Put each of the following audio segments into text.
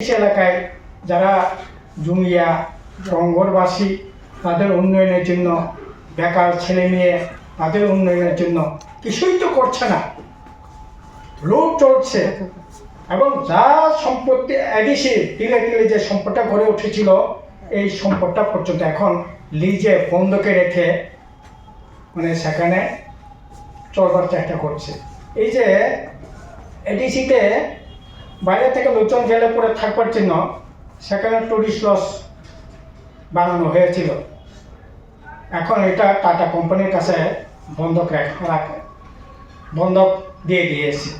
এলাকায় যারা জুমিয়া রঙ্গরবাসী তাদের উন্নয়নের জন্য, বেকার ছেলে মেয়ে, তাদের উন্নয়নের জন্য কিছুই তো করছে না। লুট চলছে এবং যা সম্পত্তি এডিসি, তিলে তিলে যে সম্পদটা গড়ে উঠেছিল, এই সম্পদটা পর্যন্ত এখন লিজে বন্ধকে রেখে মানে সেখানে চলবার চেষ্টা করছে। এই যে এডিসিতে বাইরে থেকে লোকজন গেলে পরে থাকবার জন্য সেখানে টুরিস্ট লস বানানো হয়েছিল। এখন এটা টাটা কোম্পানির কাছে বন্ধক রাখ- বন্ধক দিয়ে দিয়েছে।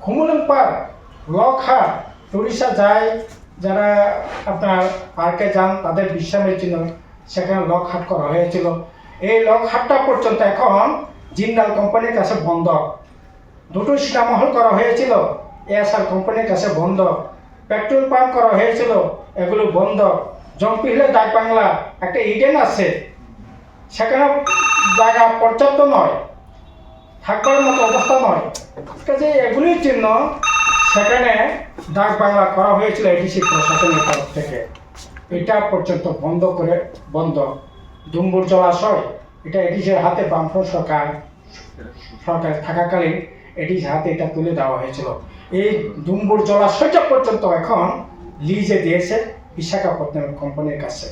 খুমুলুং পার্ক, লকহাট টুরিস্টরা যায়, যারা আপনার পার্কে যান তাদের বিশ্রামের জন্য সেখানে লকহাট করা হয়েছিল। এই লকহাটটা পর্যন্ত এখন জিন্দাল কোম্পানির কাছে বন্ধক। দুটো সিনেমা হল করা হয়েছিল। এএসআর কোম্পানির কাছে বন্ধ। পেট্রোল পাম্প করা হয়েছিল, এগুলো বন্ধ। জম্পিহিলে ডাক বাংলা, একটা ইডেন আছে। সেখানে জায়গা পর্যাপ্ত নয়, থাকবার মতো অবস্থা নয়। কাজে এগুলির জন্য সেখানে ডাক বাংলা করা হয়েছিল এডিসি প্রশাসনের তরফ থেকে। এটা পর্যন্ত বন্ধ করে, বন্ধ। ডুম্বুর জলাশয়, এটা এডিসির হাতে বামফ্রন্ট সরকার সরকার থাকাকালীন এডিসির হাতে এটা তুলে দেওয়া হয়েছিল। এই ডুম্বুর জলাশয়টা পর্যন্ত এখন লিজে দিয়েছে বিশাখাপত্তনম কোম্পানির কাছে।